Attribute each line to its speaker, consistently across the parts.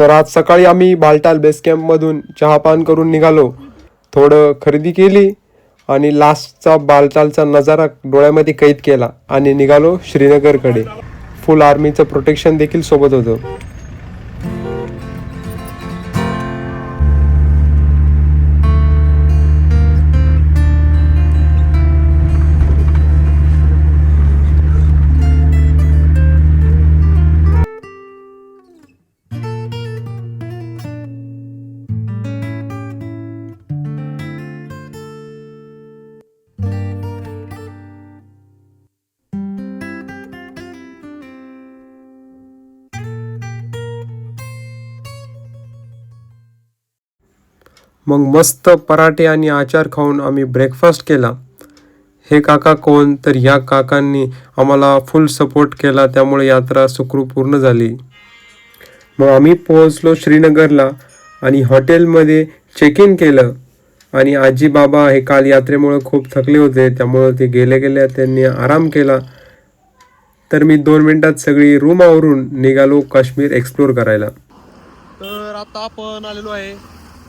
Speaker 1: तर आज सकाळी आम्ही बालटाल बेस कॅम्पमधून चहापान करून निघालो. थोडं खरेदी केली आणि लास्टचा बालटालचा नजारा डोळ्यामध्ये कैद केला आणि निघालो श्रीनगरकडे. फुल आर्मीचं प्रोटेक्शन देखील सोबत होतं. मग मस्त पराठे आणि आचार खाऊन आम्ही ब्रेकफास्ट केला. हे काका कोण? तर ह्या काकांनी आम्हाला फुल सपोर्ट केला त्यामुळे यात्रा सुखरूप पूर्ण झाली. मग आम्ही पोहोचलो श्रीनगरला आणि हॉटेलमध्ये चेक इन केलं. आणि आजी बाबा हे काल यात्रेमुळे खूप थकले होते त्यामुळं ते गेले गेले त्यांनी आराम केला. तर मी दोन मिनटात सगळी रूम आवरून निघालो काश्मीर एक्सप्लोर करायला.
Speaker 2: तर आता आपण आलेलो आहे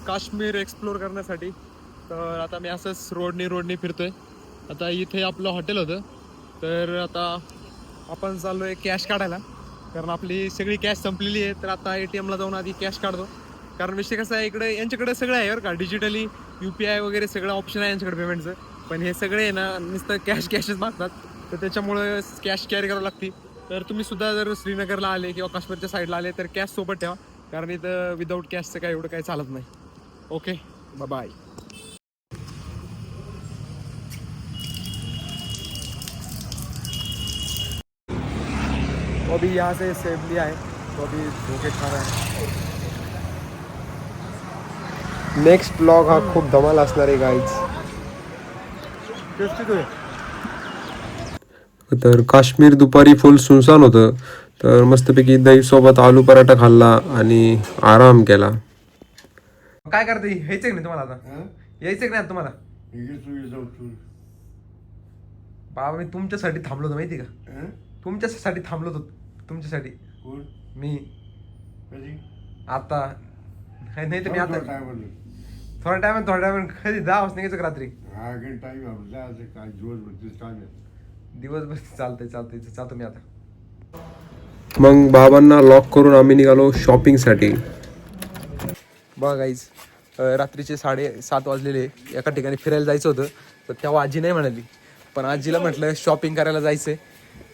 Speaker 2: काश्मीर एक्सप्लोर करण्यासाठी. तर आता मी असंच रोडनी रोडनी फिरतोय. आता इथे आपलं हॉटेल होतं. तर आता आपण चाललो आहे कॅश काढायला. कारण आपली सगळी कॅश संपलेली आहे. तर आता ए टी एमला जाऊन आधी कॅश काढतो. कारण विषय कसा आहे इकडे यांच्याकडे सगळं आहे बरं का. डिजिटली यू पी आय वगैरे सगळं ऑप्शन आहे यांच्याकडे पेमेंटचं पण हे सगळे आहे ना नुसतं कॅश कॅशच मागतात. तर त्याच्यामुळे कॅश कॅरी करावं लागते. तर तुम्ही सुद्धा जर श्रीनगरला आले किंवा काश्मीरच्या साईडला आले तर कॅश सोबत ठेवा. कारण इथं विदाऊट कॅशचं काय एवढं काही चालत नाही. ओके बाय तो अभी यहाँ से सेव लिया है तो अभी धोखे खा रहा है।
Speaker 1: नेक्स्ट ब्लॉग हा खूप धमाल असणार आहे गाईज
Speaker 2: है
Speaker 1: तर काश्मीर दुपारी फुल सुनसान होतं. तर मस्तपैकी दही सोबत आलू पराठा खाल्ला आणि आराम केला.
Speaker 2: काय करते? यायचं की नाही तुम्हाला आता? यायचं की नाही आता तुम्हाला? बाबा मी तुमच्यासाठी थांबलो होतो माहिती का? तुमच्यासाठी थांबलो होतो तुमच्यासाठी. मी. आता. नाही नाही तर मी आता थोड्या टाइम थोड्या टाइम कधी दहा वाजता निघायचं का रात्री? दिवसभर चालतंय चालतंय जातो मी आता.
Speaker 1: मग बाबांना लॉक करून आम्ही निघालो शॉपिंगसाठी
Speaker 2: बघा गाईज रात्रीचे साडे सात वाजलेले एका ठिकाणी फिरायला जायचं होतं. तर तेव्हा आजी नाही म्हणाली. पण आजीला म्हटलं शॉपिंग करायला जायचंय.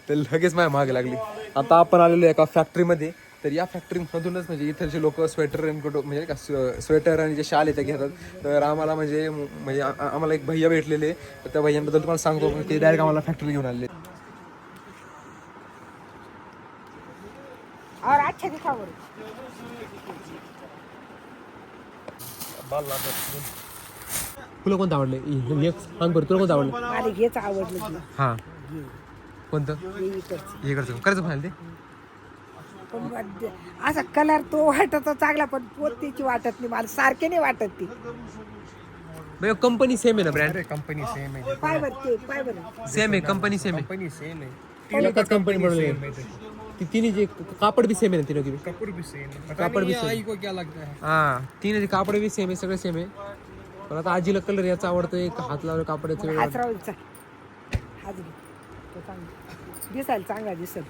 Speaker 2: तर लगेच माझ्या मागे लागली. आता आपण आलेलो एका फॅक्टरीमध्ये तर या फॅक्टरीमधूनच म्हणजे इथलचे लोक स्वेटर रेनकोट म्हणजे का स्वेटर आणि जे शाल आहे ते घेतात. तर आम्हाला म्हणजे म्हणजे आम्हाला एक भैया भेटलेले. तर त्या भैयांबद्दल तुम्हाला सांगतो ते डायरेक्ट आम्हाला फॅक्टरी घेऊन आले
Speaker 3: और अच्छा दिखा
Speaker 2: तुला कोणतं आवडलं? सांग बरं तुला कोणतं आवडलं?
Speaker 3: मला हेच आवडलं
Speaker 2: हां. कोणतं?
Speaker 3: हे इकडचं
Speaker 2: हे करतो. करायचं म्हणाल ते?
Speaker 3: पण मग असा कलर तो वाटत चांगला पण पोतीची वाटत नाही. मला सारखे नाही वाटत ती.
Speaker 2: कंपनी सेम आहे ना ब्रँड कंपनी सेम आहे.
Speaker 3: पाय बर ते पाय बर
Speaker 2: सेम आहे कंपनी सेम आहे. कंपनी सेम आहे. कंपनी बनवली ती तिन्ही जे कापड भी सेम आहे ना तिने कापड भी सेम कापड भी सेम. को क्या लगता है? हां तिने कापड भी सेम आहे सगळे सेम आहे. पण आता आजीला कलर याचा आवडतो एक हात लावलं कापडाचं वेगळं.
Speaker 3: हाच राहूचा हाच घे. तो चांगला दिसायला चांगला दिसल.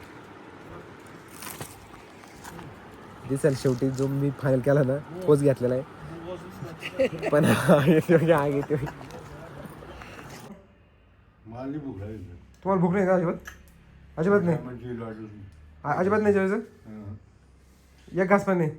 Speaker 2: दिसेल शेवटी जो मी फायनल केला ना तोच घेतलेला आहे. पण आगे तो तुम्हाला भूक नाही का अजिबात? अजिबात नाही. अजिबात नाही जेवायचं? एक घास पण नाही